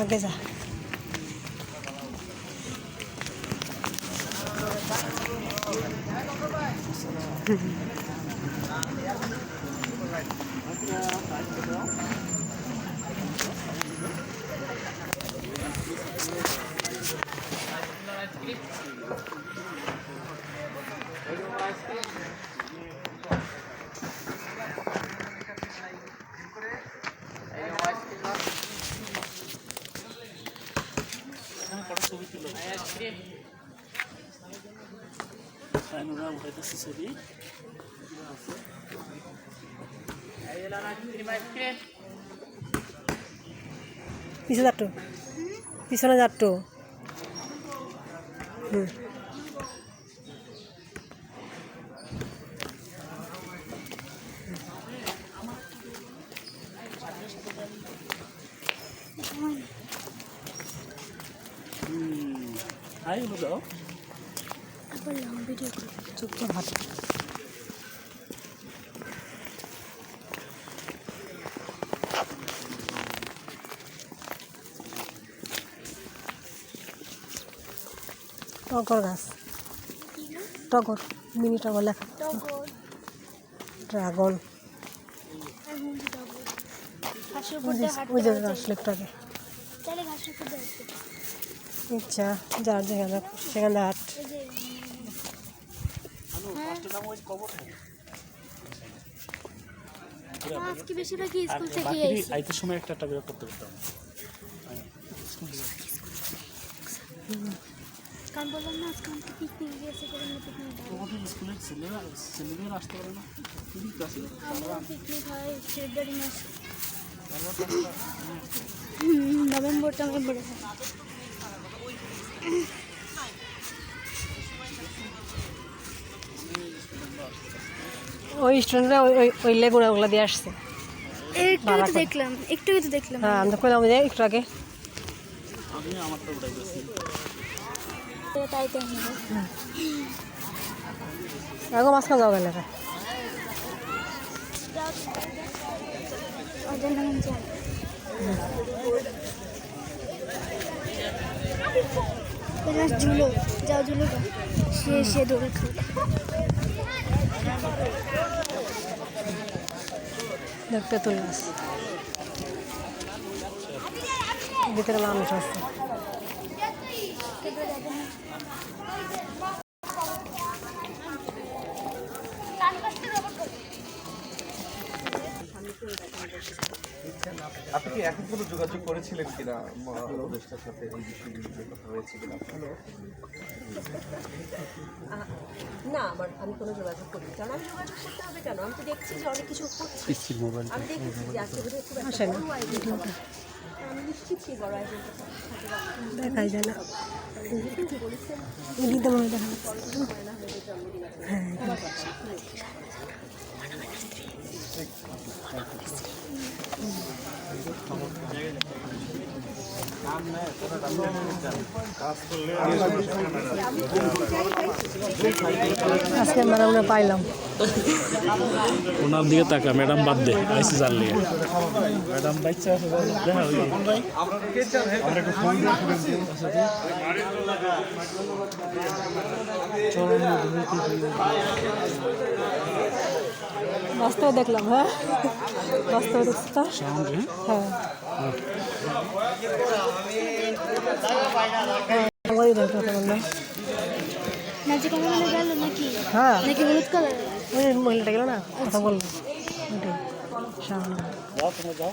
আগে যা সাইনুরা ছবি পিছনে যাট্টু। পিছনে যাট্টু। হুম। হাই হলো দাও চুপ তো ভাত টগর গাছ। টগর মিনি টগর লেখা। ড্রাগন। ওই যে- ওই যে আসলে একটু আগে। ইচ্ছা যার যেখানে সেখানে হাট। আজকে বেশিরভাগই স্কুল থেকে বাকি আইছি আইতে সময় একটা একটা বের করতে পারতাম কারণ বললাম না আজকে আমাকে পিকনিক গিয়েছে করে পিকনিক তোমাদের স্কুলের ছেলেরা ছেলেদের আসতে পারে না। খুবই কাছে আমরা পিকনিক হয় ফেব্রুয়ারি মাসে। নভেম্বর হয় ওই স্টুডেন্টরা ওই ওই ওই লেগুনা দিয়ে আসছে। একটু দেখলাম একটু তো দেখলাম। হ্যাঁ আমরা কইলাম যে একটু আগে। আমি তাই তাই আগে মাঝখানে যাও গেলে। ওদের নাম যাই এবার ঝুলো যাও ঝুলো যাও সে সে দৌড়ে খাও দেখতে তুল গাছ ভিতরে মানুষ আছে আপনি কি এখন কোনো যোগাযোগ করেছিলেন কিনা? উপদেষ্টার সাথে এই বিষয়গুলো কথা হয়েছে কিনা? না আমার আমি কোনো যোগাযোগ করিনি। কারণ আমি যোগাযোগ করতে হবে কেন? আমি তো দেখছি যে অনেক কিছু হচ্ছে। আমি দেখেছি যে আজকে বোধহয় খুব একটা বড় আয়োজন আমি নিশ্চিত সেই বড় আয়োজন দেখাই যায় না। মনে দেখা হ্যাঁ। আজকে আমরা মনে পাইলাম। ওনার দিকে তাকা ম্যাডাম বাদ দে আইসি ম্যাডাম আছে দেখা ওই বাস্তবে দেখলাম হ্যাঁ? হলে গেল হ্যাঁ। হলুদ ওই মহিলাটা গেল না? কথা বলল। ওটাই সামনে। যাও